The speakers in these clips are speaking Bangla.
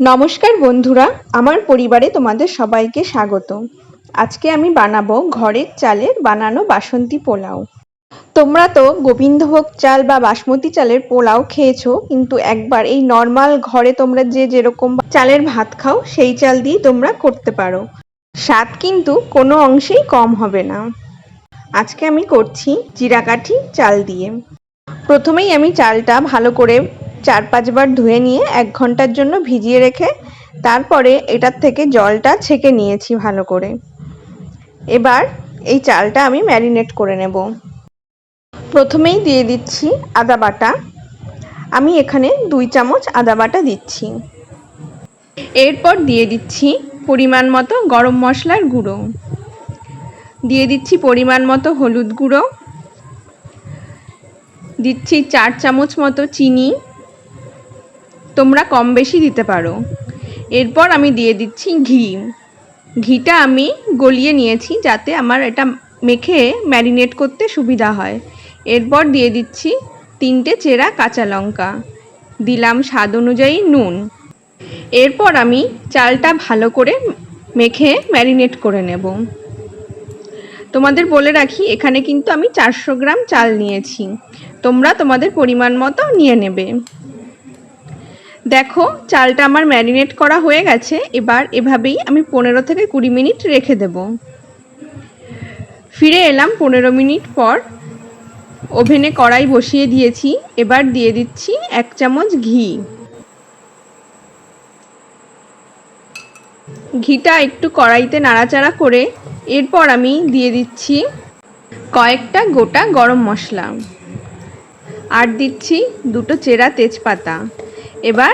নমস্কার বন্ধুরা, আমার পরিবারে তোমাদের সবাইকে স্বাগত। আজকে আমি বানাবো ঘরের চালের বানানো বাসন্তী পোলাও। তোমরা তো গোবিন্দভোগ চাল বা বাসমতি চালের পোলাও খেয়েছো, কিন্তু একবার এই নর্মাল ঘরে তোমরা যে যেরকম চালের ভাত খাও, সেই চাল দিয়ে তোমরা করতে পারো। স্বাদ কিন্তু কোনো অংশেই কম হবে না। আজকে আমি করছি জিরাকাঠি চাল দিয়ে। প্রথমেই আমি চালটা ভালো করে চার পাঁচবার ধুয়ে নিয়ে এক ঘণ্টার জন্য ভিজিয়ে রেখে তারপরে এটার থেকে জলটা ছেঁকে নিয়েছি ভালো করে। এবার এই চালটা আমি ম্যারিনেট করে নেব। প্রথমেই দিয়ে দিচ্ছি আদা বাটা। আমি এখানে দুই চামচ আদা বাটা দিচ্ছি। এরপর দিয়ে দিচ্ছি পরিমাণ মতো গরম মশলার গুঁড়ো। দিয়ে দিচ্ছি পরিমাণ মতো হলুদ গুঁড়ো। দিচ্ছি চার চামচ মতো চিনি। তোমরা কম বেশি দিতে পারো। এরপর আমি দিয়ে দিচ্ছি ঘি। ঘিটা আমি গলিয়ে নিয়েছি যাতে আমার এটা মেখে ম্যারিনেট করতে সুবিধা হয়। এরপর দিয়ে দিচ্ছি তিনটে চেরা কাঁচা লঙ্কা। দিলাম স্বাদ অনুযায়ী নুন। এরপর আমি চালটা ভালো করে মেখে ম্যারিনেট করে নেব। তোমাদের বলে রাখি, এখানে কিন্তু আমি চারশো গ্রাম চাল নিয়েছি। তোমরা তোমাদের পরিমাণ মতো নিয়ে নেবে। দেখো, চালটা আমার ম্যারিনেট করা হয়ে গেছে, এবার এভাবেই আমি পনেরো থেকে কুড়ি মিনিট রেখে দেব। ফিরে এলাম পনেরো মিনিট পর। ওভেনে কড়াই বসিয়ে দিয়েছি, এবার দিয়ে দিচ্ছি এক চামচ ঘি। ঘিটা একটু কড়াইতে নাড়াচাড়া করে, এরপর আমি দিয়ে দিচ্ছি কয়েকটা গোটা গরম মশলা। আর দিচ্ছি দুটো চেরা তেজপাতা। এবার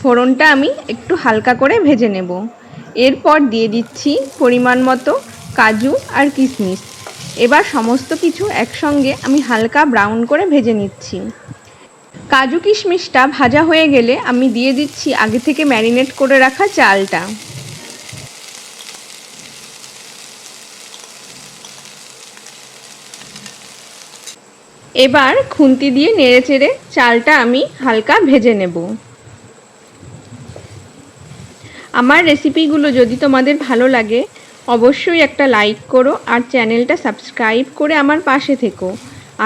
ফোড়নটা আমি একটু হালকা করে ভেজে নেব। এরপর দিয়ে দিচ্ছি পরিমাণ মতো কাজু আর কিশমিশ। এবার সমস্ত কিছু একসঙ্গে আমি হালকা ব্রাউন করে ভেজে নিচ্ছি। কাজু কিশমিশটা ভাজা হয়ে গেলে আমি দিয়ে দিচ্ছি আগে থেকে ম্যারিনেট করে রাখা চালটা। এবার খুন্তি দিয়ে নেড়ে চেড়ে চালটা আমি হালকা ভেজে নেব। আমার রেসিপিগুলো যদি তোমাদের ভালো লাগে, অবশ্যই একটা লাইক করো আর চ্যানেলটা সাবস্ক্রাইব করে আমার পাশে থেকো।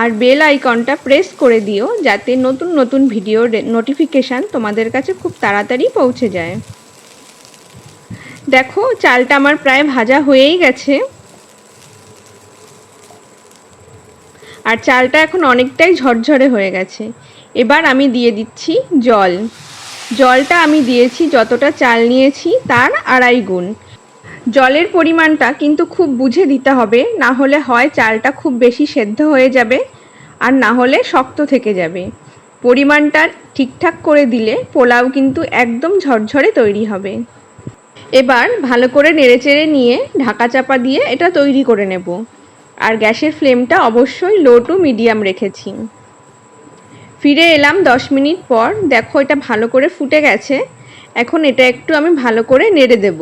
আর বেল আইকনটা প্রেস করে দিও যাতে নতুন নতুন ভিডিওর নোটিফিকেশান তোমাদের কাছে খুব তাড়াতাড়ি পৌঁছে যায়। দেখো, চালটা আমার প্রায় ভাজা হয়েই গেছে। আর চালটা এখন অনেকটাই ঝরঝরে হয়ে গেছে। এবার আমি দিয়ে দিচ্ছি জল। জলটা আমি দিয়েছি যতটা চাল নিয়েছি তার আড়াই গুণ। জলের পরিমাণটা কিন্তু খুব বুঝে দিতে হবে, না হলে হয় চালটা খুব বেশি সেদ্ধ হয়ে যাবে আর না হলে শক্ত থেকে যাবে। পরিমাণটা ঠিকঠাক করে দিলে পোলাও কিন্তু একদম ঝরঝরে তৈরি হবে। এবার ভালো করে নেড়েচেড়ে নিয়ে ঢাকা চাপা দিয়ে এটা তৈরি করে নেব। আর গ্যাসের ফ্লেমটা অবশ্যই লো টু মিডিয়াম রেখেছি। ফিরে এলাম দশ মিনিট পর। দেখো, এটা ভালো করে ফুটে গেছে। এখন এটা একটু আমি ভালো করে নেড়ে দেব।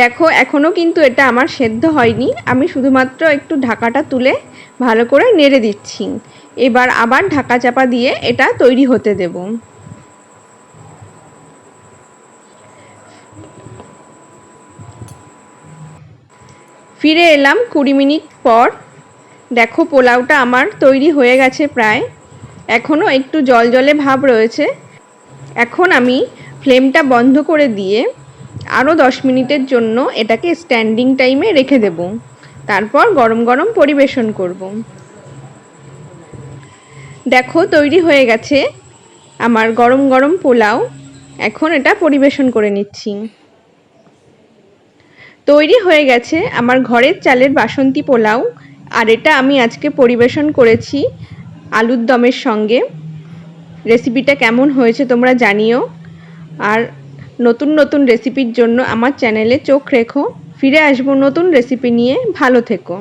দেখো এখনও কিন্তু এটা আমার সেদ্ধ হয়নি। আমি শুধুমাত্র একটু ঢাকাটা তুলে ভালো করে নেড়ে দিচ্ছি। এবার আবার ঢাকা চাপা দিয়ে এটা তৈরি হতে দেবো। ফিরে এলাম কুড়ি মিনিট পর। দেখো, পোলাওটা আমার তৈরি হয়ে গেছে প্রায়। এখনও একটু জল জলে ভাব রয়েছে। এখন আমি ফ্লেমটা বন্ধ করে দিয়ে আরও দশ মিনিটের জন্য এটাকে স্ট্যান্ডিং টাইমে রেখে দেব। তারপর গরম গরম পরিবেশন করব। দেখো, তৈরি হয়ে গেছে আমার গরম গরম পোলাও। এখন এটা পরিবেশন করে নিচ্ছি। তৈরি হয়ে গেছে আমার ঘরের চালের বাসন্তী পোলাও, আর এটা আমি আজকে পরিবেশন করেছি আলুর দমের সঙ্গে। রেসিপিটা কেমন হয়েছে তোমরা জানিও। আর নতুন নতুন রেসিপির জন্য আমার চ্যানেলে চোখ রেখো। ফিরে আসব নতুন রেসিপি নিয়ে। ভালো থেকো।